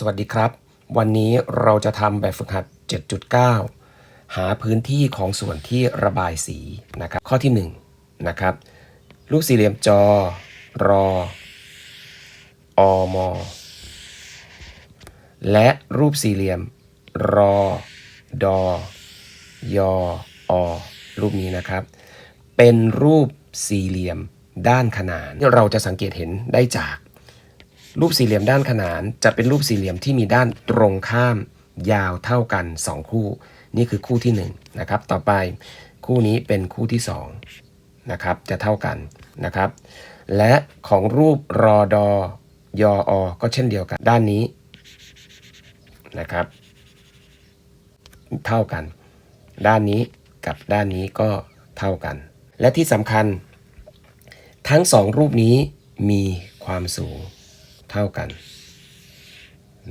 สวัสดีครับ วันนี้เราจะทำแบบฝึกหัด 7.9 หาพื้นที่ของส่วนที่ระบายสีนะครับ ข้อที่1นะครับรูปสี่เหลี่ยมจอ รออมและรูปสี่เหลี่ยม รอ ดอยออรูปนี้นะครับ เป็นรูปสี่เหลี่ยมด้านขนานที่เราจะสังเกตเห็นได้จาก รูปสี่เหลี่ยมด้านขนานจะเป็นรูปสี่เหลี่ยมที่มีด้านตรงข้ามยาวเท่ากัน 2 คู่ นี่คือคู่ที่1นะครับต่อไปคู่นี้เป็นคู่ที่2นะครับจะเท่ากันนะครับ และของรูปรอดอยออก็เช่นเดียวกันด้านนี้นะครับ เท่ากัน ด้านนี้กับด้านนี้ก็เท่ากัน และที่สำคัญ ทั้งสองรูปนี้มีความสูง ท่ากัน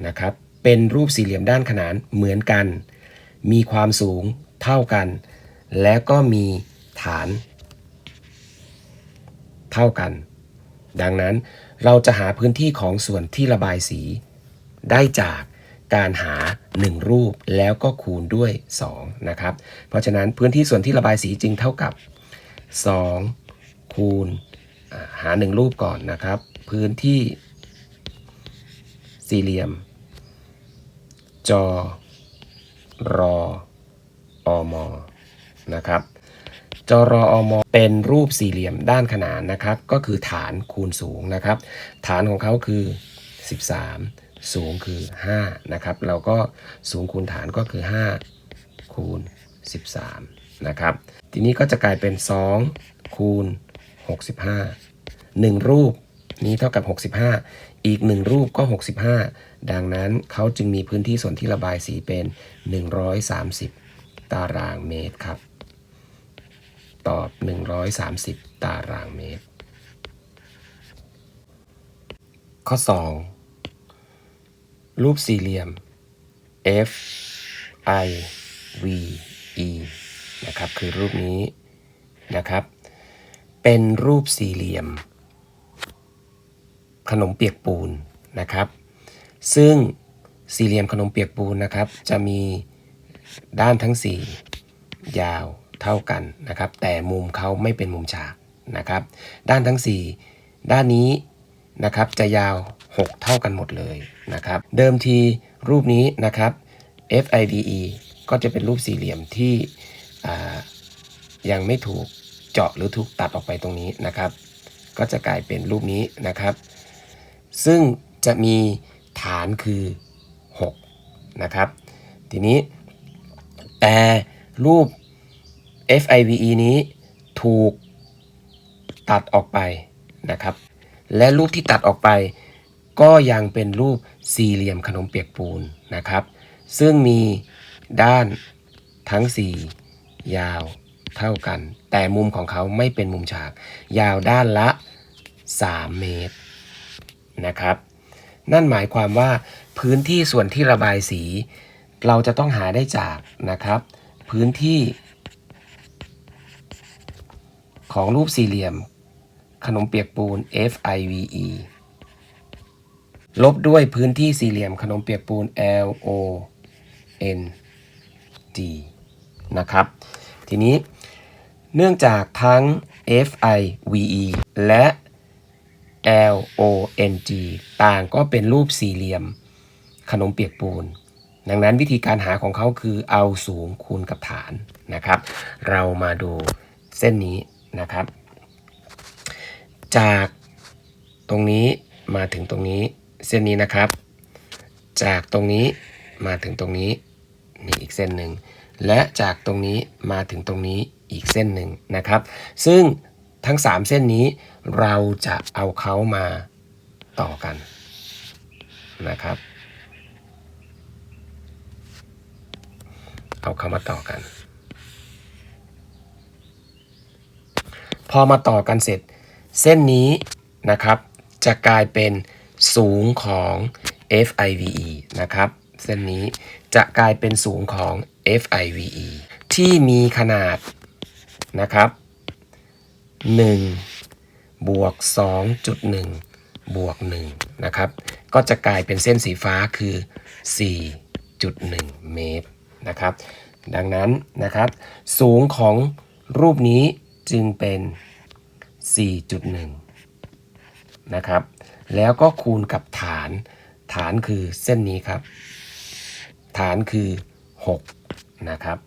นะครับ เป็นรูปสี่เหลี่ยมด้านขนานเหมือนกัน มีความสูงเท่ากัน และก็มีฐาน เท่ากัน ดังนั้นเราจะหาพื้นที่ของส่วนที่ระบายสี ได้จากการหา 1 รูปแล้วก็คูณด้วย 2 นะครับ เพราะฉะนั้นพื้นที่ส่วนที่ระบายสีจึงเท่ากับ 2 คูณอ่าหา 1 รูปก่อนนะครับ พื้นที่ สี่เหลี่ยม จอ รออมนะครับจรออมเป็นรูปสี่เหลี่ยมด้านขนานนะครับ ก็คือฐานคูณสูงนะครับ ฐานของเขาคือ 13 สูงคือ 5 นะครับ เราก็สูงคูณฐานก็คือ 5 คูณ 13 นะครับ ทีนี้ก็จะกลายเป็น 2 คูณ 65 1 รูปนี้เท่ากับ 65 อีก 1 รูปก็ 65 ดังนั้นเขาจึงมีพื้นที่ส่วนที่ระบายสีเป็น 130 ตารางเมตรครับ ตอบ 130 ตารางเมตร ข้อ 2 รูปสี่เหลี่ยม F I V E นะครับ คือรูปนี้นะครับ เป็นรูปสี่เหลี่ยม ขนมเปียกปูนนะครับ ซึ่งสี่เหลี่ยมขนมเปียกปูนนะครับ จะมีด้านทั้ง 4 ยาวเท่ากันนะครับ แต่มุมเขาไม่เป็นมุมฉากนะครับ ด้านทั้ง 4 ด้านนี้นะครับจะยาว 6 เท่ากันหมดเลยนะครับ เดิมทีรูปนี้นะครับ FIVE ก็จะเป็นรูปสี่เหลี่ยมที่ยังไม่ถูกเจาะหรือถูกตัดออกไปตรงนี้นะครับ ก็จะกลายเป็นรูปนี้นะครับ ซึ่งจะมีฐานคือ 6 นะครับ ทีนี้แต่รูป FIVE นี้ถูกตัดออกไปนะครับ และรูปที่ตัดออกไป ก็ยังเป็นรูปสี่เหลี่ยมขนมเปียกปูนนะครับ ซึ่งมีด้านทั้ง 4 ยาวเท่ากัน แต่มุมของเขาไม่เป็นมุมฉาก ยาวด้านละ 3 เมตร นะครับ นั่นหมายความว่าพื้นที่ส่วนที่ระบายสี เราจะต้องหาได้จากนะครับ พื้นที่ ของรูปสี่เหลี่ยม ขนมเปียกปูน FIVE ลบด้วยพื้นที่สี่เหลี่ยมขนมเปียกปูน LON G นะครับ ทีนี้เนื่องจากทั้ง FIVE และ LONG ต่างก็เป็นรูปสี่เหลี่ยม ขนมเปียกปูน ดังนั้นวิธีการหาของเขาคือเอาสูงคูณกับฐานนะครับ เรามาดูเส้นนี้นะครับ จากตรงนี้มาถึงตรงนี้เส้นนี้นะครับ จากตรงนี้มาถึงตรงนี้นี่อีกเส้นหนึ่งและจากตรงนี้มาถึงตรงนี้อีกเส้นหนึ่งนะครับ ซึ่ง ทั้ง 3 เส้นนี้เราจะเอาเขามาต่อกันนะครับ เอาเขามาต่อกัน พอมาต่อกันเสร็จ เส้นนี้นะครับจะกลายเป็นสูงของ FIVE นะครับ เส้นนี้จะกลายเป็นสูงของ FIVE ที่มีขนาดนะครับ 1 บวก 2.1 บวก 1 นะครับ ก็จะกลายเป็นเส้นสีฟ้าคือ 4.1 เมตรนะครับ ดังนั้นนะครับ สูงของรูปนี้จึงเป็น 4.1 นะครับ แล้วก็คูณกับฐาน ฐานคือเส้นนี้ครับ ฐานคือ 6 นะครับ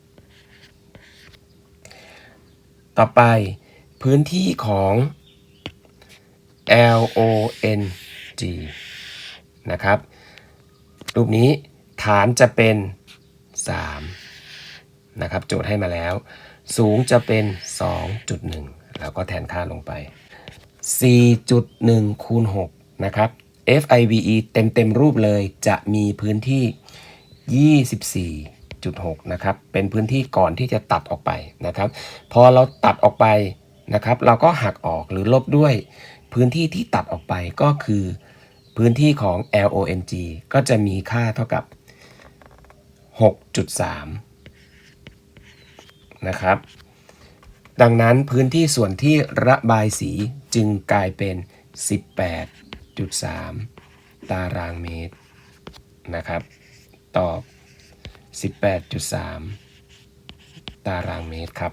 ต่อไป พื้นที่ของ L O N G นะครับ รูปนี้ฐานจะเป็น 3 นะครับ โจทย์ให้มาแล้ว สูงจะเป็น 2.1 แล้วก็แทนค่าลงไป 4.1 คูณ 6 นะครับ FIVE เต็มเต็มรูปเลยจะมีพื้นที่ 24.6 นะครับ เป็นพื้นที่ก่อนที่จะตัดออกไปนะครับ พอเราตัดออกไป นะครับ เราก็หักออกหรือลบด้วย พื้นที่ที่ตัดออกไปก็คือ พื้นที่ของ LONG ก็จะมีค่าเท่ากับ 6.3 นะครับ ดังนั้นพื้นที่ส่วนที่ระบายสีจึงกลายเป็น 18.3 ตารางเมตรนะครับ ตอบ 18.3 ตารางเมตรครับ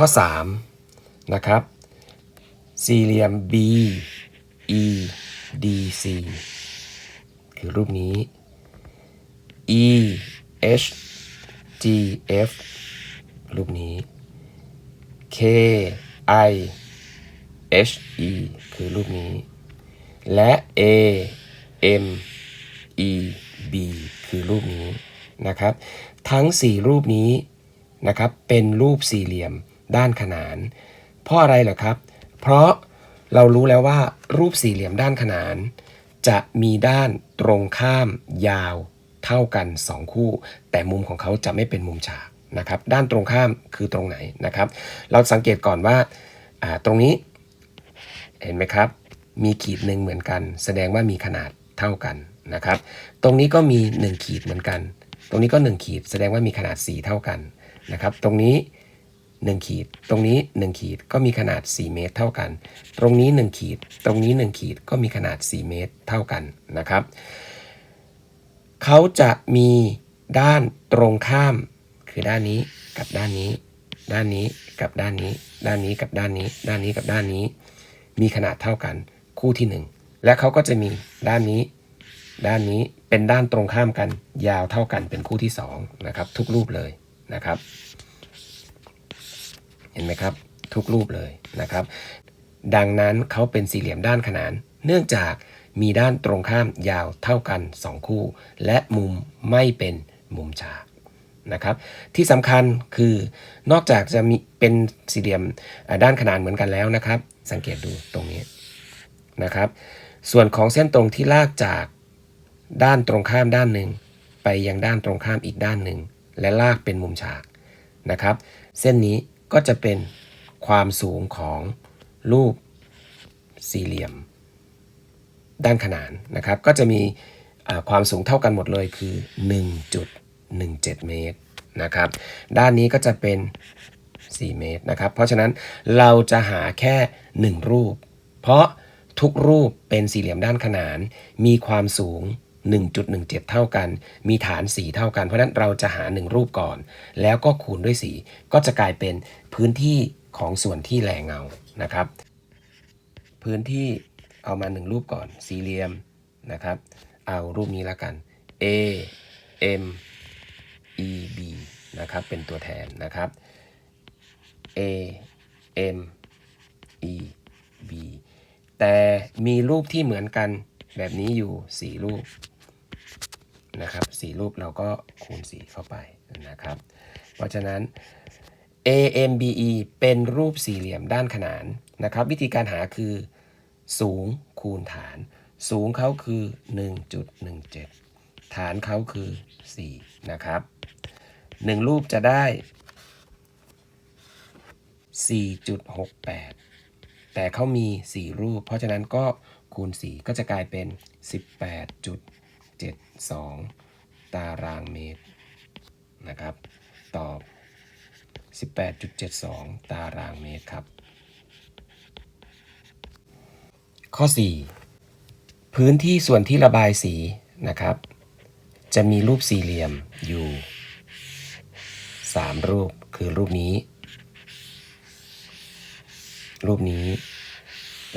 ข้อ 3 นะครับ สี่เหลี่ยม B E D C คือรูปนี้ E H G F รูปนี้ K I H E คือรูปนี้ และ A M E B คือรูปนี้นะครับ ทั้ง 4 รูปนี้นะครับ เป็นรูปสี่เหลี่ยม ด้านขนาน เพราะอะไรเหรอครับ เพราะเรารู้แล้วว่ารูปสี่เหลี่ยมด้านขนาน จะมีด้านตรงข้ามยาวเท่ากัน 2 คู่ แต่มุมของเขาจะไม่เป็นมุมฉากนะครับ ด้านตรงข้ามคือตรงไหนนะครับ เราสังเกตก่อนว่าาตรงนี้เห็นไหมครับ มีขีดหนึ่งเหมือนกัน แสดงว่ามีขนาดเท่ากันนะครับ ตรงนี้ก็มี 1 ขีดเหมือนกัน ตรงนี้ก็ 1 ขีด แสดงว่ามีขนาด 4 เท่ากันนะครับ ตรงนี้ 1 ขีด ตรงนี้ 1 ขีดก็มีขนาด 4 เมตร เท่ากัน ตรงนี้ 1 ขีด ตรงนี้ 1 ขีดก็มีขนาด 4 เมตร เท่ากันนะครับ เขาจะมีด้านตรงข้าม คือด้านนี้กับด้านนี้ ด้านนี้กับด้านนี้ ด้านนี้กับด้านนี้ ด้านนี้กับด้านนี้ มีขนาดเท่ากัน คู่ที่ 1 และเขาก็จะมีด้านนี้ ด้านนี้เป็นด้านตรงข้ามกัน ยาวเท่ากันเป็นคู่ที่2นะครับทุกรูปเลยนะครับ เห็นไหมครับ ทุกรูปเลยนะครับ ดังนั้นเขาเป็นสี่เหลี่ยมด้านขนาน เนื่องจากมีด้านตรงข้ามยาวเท่ากัน 2 คู่ และมุมไม่เป็นมุมฉากนะครับ ที่สำคัญคือนอกจากจะมีเป็นสี่เหลี่ยมด้านขนานเหมือนกันแล้วนะครับ สังเกตดูตรงนี้นะครับ ส่วนของเส้นตรงที่ลากจากด้านตรงข้ามด้านหนึ่ง ไปยังด้านตรงข้ามอีกด้านหนึ่ง และลากเป็นมุมฉากนะครับ เส้นนี้ ก็จะเป็นความสูงของรูปสี่เหลี่ยม ด้านขนานนะครับ ก็จะมีความสูงเท่ากันหมดเลยคือ 1.17 เมตรนะครับ ด้านนี้ก็จะเป็น 4 เมตรนะครับ เพราะฉะนั้นเราจะหาแค่ 1 รูป เพราะทุกรูปเป็นสี่เหลี่ยมด้านขนาน มีความสูง 1.17 เท่ากัน มีฐาน 4 เท่ากัน เพราะนั้นเราจะหา 1 รูปก่อน แล้วก็คูณด้วย 4 ก็จะกลายเป็นพื้นที่ของส่วนที่แหลเงานะครับ พื้นที่เอามา 1 รูปก่อน สี่เหลี่ยมนะครับ เอารูปนี้ล้วกัน A M E B นะครับ เป็นตัวแทนนะครับ A M E B แต่มีรูปที่เหมือนกันแบบนี้อยู่ 4 รูป นะครับสี่รูปเราก็คูณ 4 เข้าไปนะครับ เพราะฉะนั้น AMBE เป็นรูปสี่เหลี่ยมด้านขนานนะครับ วิธีการหาคือสูงคูณฐาน สูงเขาคือ 1.17 ฐานเขาคือ 4 นะครับ 1 รูปจะได้ 4.68 แต่เขามี 4 รูป เพราะฉะนั้นก็คูณ 4 ก็จะกลายเป็น 18.72 ตารางเมตรนะครับ ตอบ 18.72 ตารางเมตรครับ ข้อ 4 พื้นที่ส่วนที่ระบายสีนะครับ จะมีรูปสี่เหลี่ยมอยู่ 3 รูปคือรูปนี้ รูปนี้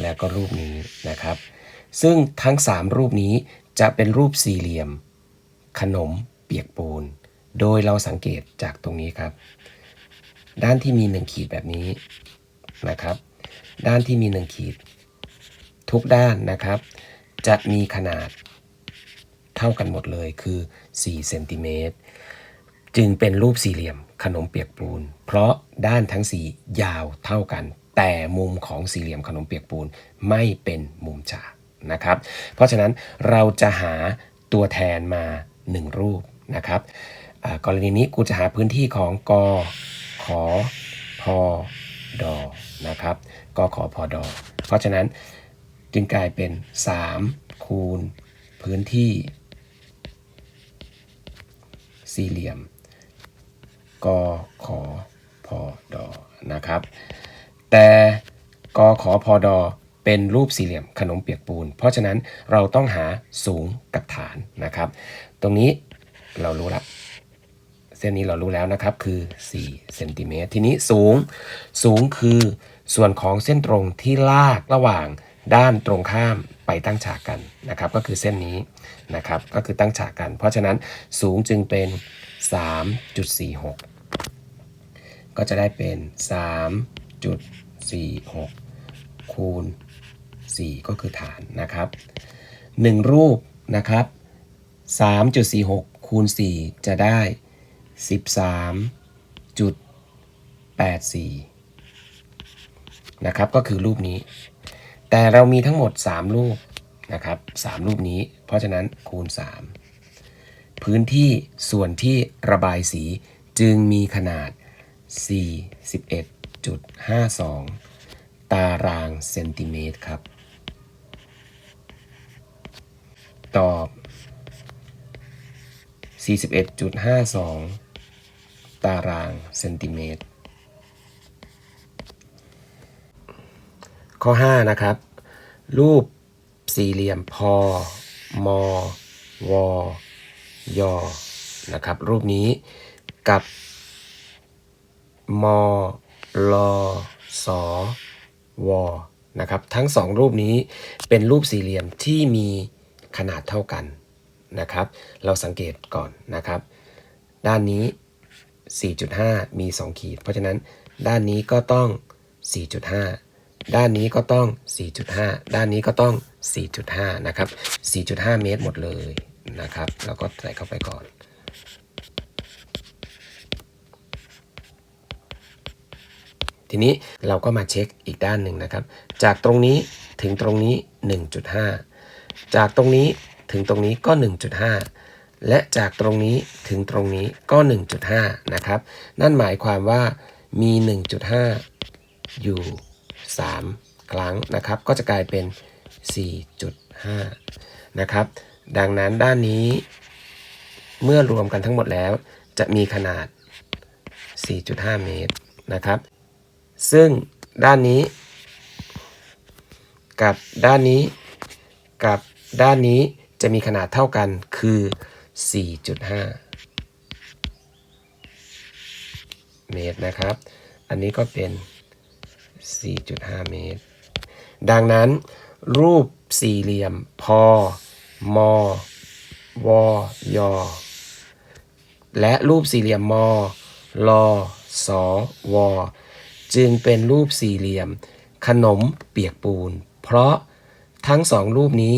แล้วก็รูปนี้นะครับ ซึ่งทั้ง 3 รูปนี้ จะเป็นรูปสี่เหลี่ยม ขนมเปียกปูน โดยเราสังเกตจากตรงนี้ครับ ด้านที่มี 1 ขีดแบบนี้นะครับ ด้านที่มี 1 ขีด ทุกด้านนะครับ จะมีขนาดเท่ากันหมดเลยคือ4เซนติเมตรจึงเป็นรูปสี่เหลี่ยมขนมเปียกปูน เพราะด้านทั้งสียาวเท่ากัน แต่มุมของสี่เหลี่ยมขนมเปียกปูนไม่เป็นมุมฉาก นะครับ เพราะฉะนั้นเราจะหาตัวแทนมา 1 รูปนะครับกรณีนี้กูจะหาพื้นที่ของกขอพอดอนะครับกขอพอดอเพราะฉะนั้นจึงกลายเป็น 3 คูณพื้นที่ สี่เหลี่ยมกขอพอดอนะครับ แต่กขอพอดอ เป็นรูปสี่เหลี่ยมขนมเปียกปูน เพราะฉะนั้นเราต้องหาสูงกับฐานนะครับ ตรงนี้เรารู้ละเส้นนี้เรารู้แล้วนะครับคือ4เซนติเมตรทีนี้สูงสูงคือส่วนของเส้นตรงที่ลากระหว่างด้านตรงข้ามไปตั้งฉากกันนะครับก็คือเส้นนี้นะครับก็คือตั้งฉากกัน เพราะฉะนั้นสูงจึงเป็น 3.46 ก็จะได้เป็น 3.46 คูณ 4 ก็คือฐานนะครับ 1 รูปนะครับ 3.46 คูณ 4 จะได้ 13.84 นะครับ ก็คือรูปนี้ แต่เรามีทั้งหมด 3 รูปนะครับ 3 รูปนี้ เพราะฉะนั้นคูณ 3 พื้นที่ส่วนที่ระบายสีจึงมีขนาด 41.52 ตารางเซนติเมตรครับ ตอบ 41.52 ตารางเซนติเมตร ข้อ 5 นะครับ รูปสี่เหลี่ยมพอมอวอยอนะครับ รูปนี้กับมอลอสอวอนะครับ ทั้งสองรูปนี้เป็นรูปสี่เหลี่ยมที่มี ขนาดเท่ากันนะครับ เราสังเกตก่อนนะครับ ด้านนี้ 4.5 มี 2 ขีด เพราะฉะนั้นด้านนี้ก็ต้อง 4.5 ด้านนี้ก็ต้อง 4.5 ด้านนี้ก็ต้อง 4.5 นะครับ 4.5 เมตรหมดเลยนะครับแล้วก็ใส่เข้าไปก่อนทีนี้เราก็มาเช็คอีกด้านหนึ่งนะครับ จากตรงนี้ถึงตรงนี้ 1.5 จากตรงนี้ถึงตรงนี้ก็ 1.5 และจากตรงนี้ถึงตรงนี้ก็ 1.5 นะครับ นั่นหมายความว่ามี 1.5 อยู่ 3 ครั้งนะครับ ก็จะกลายเป็น 4.5 นะครับ ดังนั้นด้านนี้ เมื่อรวมกันทั้งหมดแล้ว จะมีขนาด 4.5 เมตรนะครับ ซึ่งด้านนี้ กับด้านนี้กับ ด้านนี้จะมีขนาดเท่ากันคือ 4.5 เมตรนะครับ อันนี้ก็เป็น 4.5 เมตร ดังนั้น รูปสี่เหลี่ยม พอ มอวอยอ และรูปสี่เหลี่ยมมอลอสอวอจึงเป็นรูปสี่เหลี่ยม ขนมเปียกปูน เพราะทั้งสองรูปนี้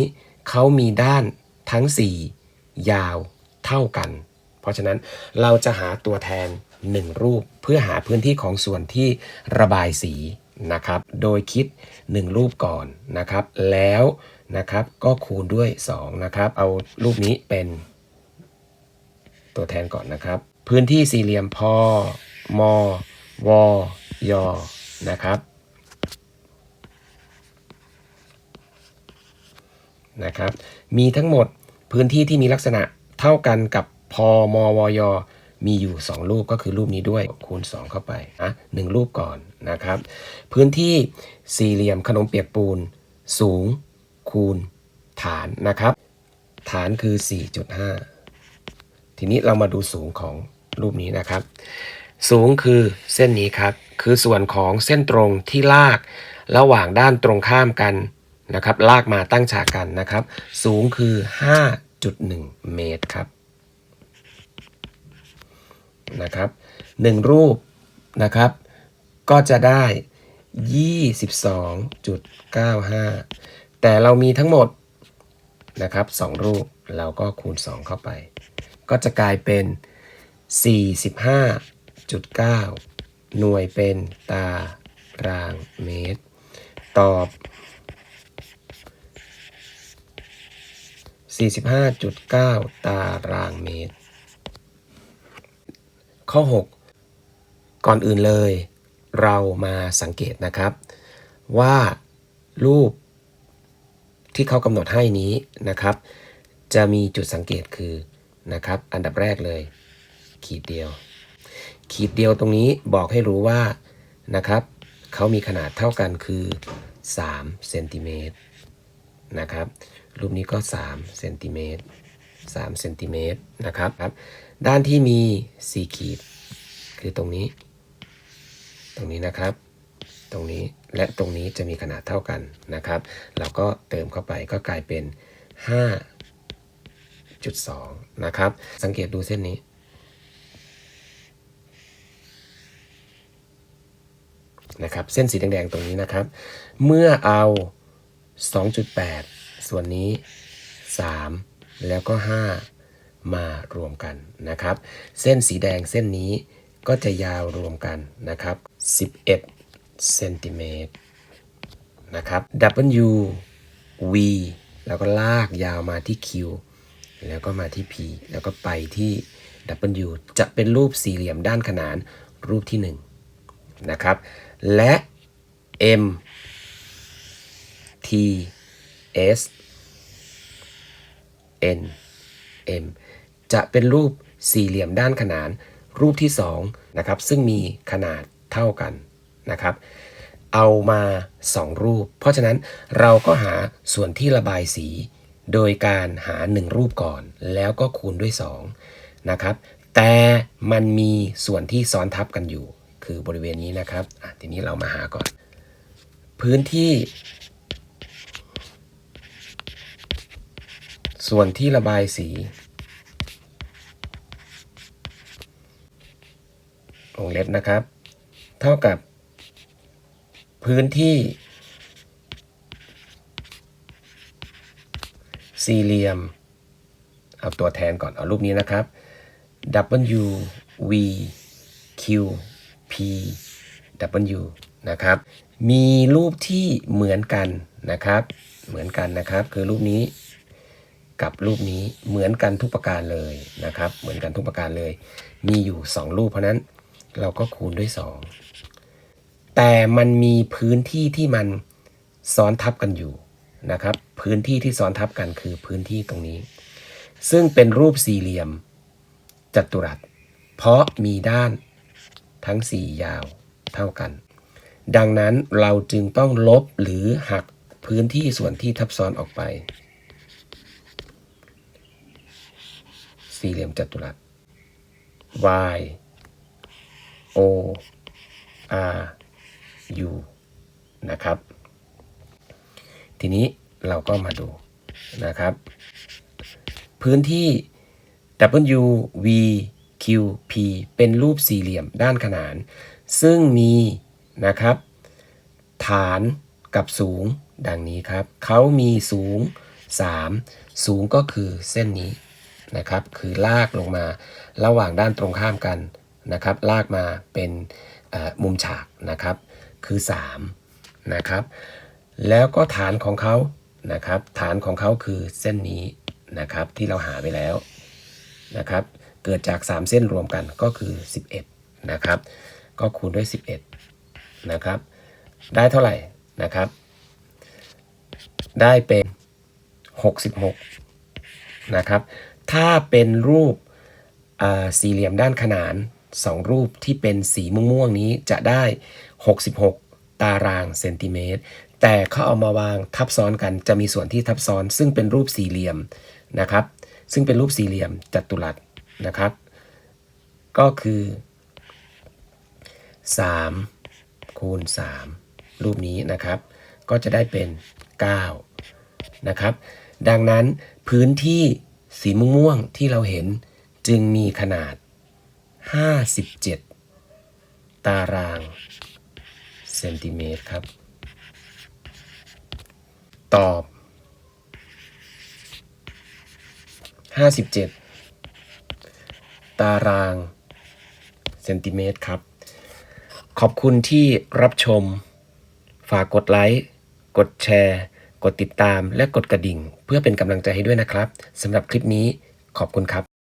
เขามีด้านทั้ง 4 ยาวเท่ากัน เพราะฉะนั้นเราจะหาตัวแทน 1 รูปเพื่อหาพื้นที่ของส่วนที่ระบายสีนะครับ โดยคิด 1 รูปก่อนนะครับ แล้วนะครับก็คูณด้วย 2 นะครับ เอารูปนี้เป็นตัวแทนก่อนนะครับ พื้นที่สี่เหลี่ยมพอมอวอยอนะครับ นะครับ มีทั้งหมดพื้นที่ที่มีลักษณะเท่ากันกับพอมอวอยมีอยู่ 2 รูปก็คือรูปนี้ด้วยคูณ 2 เข้าไปนะหนึ่งรูปก่อนนะครับ พื้นที่สี่เหลี่ยมขนมเปียกปูน สูง คูณ ฐานนะครับ ฐานคือ 4.5 ทีนี้เรามาดูสูงของรูปนี้นะครับ สูงคือเส้นนี้ครับ คือส่วนของเส้นตรงที่ลาก ระหว่างด้านตรงข้ามกัน นะครับ ลากมาตั้งฉากกันนะครับ สูงคือ 5.1 เมตรครับนะครับหนึ่งรูปนะครับ ก็จะได้ 22.95 แต่เรามีทั้งหมดนะครับสองรูปเราก็คูณ 2 เข้าไป ก็จะกลายเป็น 45.9 หน่วยเป็นตารางเมตร ตอบ 45.9 ตารางเมตร ข้อ 6 ก่อนอื่นเลย เรามาสังเกตนะครับ ว่ารูปที่เขากำหนดให้นี้นะครับ จะมีจุดสังเกตคือนะครับ อันดับแรกเลย ขีดเดียว ขีดเดียวตรงนี้บอกให้รู้ว่านะครับเขามีขนาดเท่ากันคือ3เซนติเมตรนะครับ รูปนี้ก็3เซนติเมตร3เซนติเมตรนะครับครับ ด้านที่มี 4 ขีด คือตรงนี้ ตรงนี้นะครับ ตรงนี้และตรงนี้จะมีขนาดเท่ากันนะครับ เราก็เติมเข้าไปก็กลายเป็น 5.2 นะครับ สังเกตดูเส้นนี้ นะครับ เส้นสีแดงๆตรงนี้นะครับ เมื่อเอา 2.8 ส่วนนี้ 3 แล้วก็ 5 มารวมกันนะครับ เส้นสีแดงเส้นนี้ก็จะยาวรวมกันนะครับ 11เซนติเมตรนะครับ W V แล้วก็ลากยาวมาที่ Q แล้วก็มาที่ P แล้วก็ไปที่ W จะเป็นรูปสี่เหลี่ยมด้านขนานรูปที่ 1 นะครับ และ M T S N M จะเป็นรูปสี่เหลี่ยมด้านขนานรูปที่2นะครับซึ่งมีขนาดเท่ากันนะครับ เอามา 2 รูป เพราะฉะนั้นเราก็หาส่วนที่ระบายสี โดยการหา 1 รูปก่อน แล้วก็คูณด้วย2นะครับแต่มันมีส่วนที่ซ้อนทับกันอยู่ คือบริเวณนี้นะครับทีนี้เรามาหาก่อน พื้นที่ ส่วนที่ระบายสี วงเล็บนะครับ เท่ากับ พื้นที่ สี่เหลี่ยม เอาตัวแทนก่อน เอารูปนี้นะครับ W V Q P W นะครับ มีรูปที่เหมือนกันนะครับ เหมือนกันนะครับ คือรูปนี้ กับรูปนี้เหมือนกันทุกประการเลยนะครับ เหมือนกันทุกประการเลย มีอยู่ 2 รูปเพราะนั้นเราก็คูณด้วย 2 แต่มันมีพื้นที่ที่มันซ้อนทับกันอยู่นะครับ พื้นที่ที่ซ้อนทับกันคือพื้นที่ตรงนี้ ซึ่งเป็นรูปสี่เหลี่ยมจัตุรัส เพราะมีด้านทั้ง 4 ยาวเท่ากัน ดังนั้นเราจึงต้องลบหรือหักพื้นที่ส่วนที่ทับซ้อนออกไป สี่เหลี่ยมจัตุรัส y O R U นะครับ ทีนี้เราก็มาดูนะครับ พื้นที่ W V Q P เป็นรูปสี่เหลี่ยมด้านขนาน ซึ่งมีนะครับ ฐานกับสูงดังนี้ครับ เขามีสูง 3 สูงก็คือเส้นนี้ นะครับ คือลากลงมาระหว่างด้านตรงข้ามกันนะครับ ลากมาเป็นมุมฉากนะครับ คือ 3 นะครับ แล้วก็ฐานของเขานะครับ ฐานของเขาคือเส้นนี้นะครับที่เราหาไปแล้วนะครับ เกิดจาก 3 เส้นรวมกันก็คือ 11 นะครับ ก็คูณด้วย 11 นะครับ ได้เท่าไหร่นะครับ ได้เป็น 66 นะครับ ถ้าเป็นรูปสี่เหลี่ยมด้านขนาน 2 รูปที่เป็นสีม่วงๆนี้จะได้ 66 ตารางเซนติเมตร แต่เขาเอามาวางทับซ้อนกันจะมีส่วนที่ทับซ้อน ซึ่งเป็นรูปสี่เหลี่ยมนะครับ ซึ่งเป็นรูปสี่เหลี่ยมจัตุรัสนะครับ ก็คือ 3 คูณ 3 รูปนี้นะครับ ก็จะได้เป็น 9 นะครับ ดังนั้นพื้นที่ สีม่วงๆที่เราเห็นจึงมีขนาด 57 ตารางเซนติเมตรครับ ตอบ 57 ตารางเซนติเมตรครับ ขอบคุณที่รับชม ฝากกดไลค์ กดแชร์ กดติดตามและกดกระดิ่ง เพื่อเป็นกำลังใจให้ด้วยนะครับสำหรับคลิปนี้ขอบคุณครับ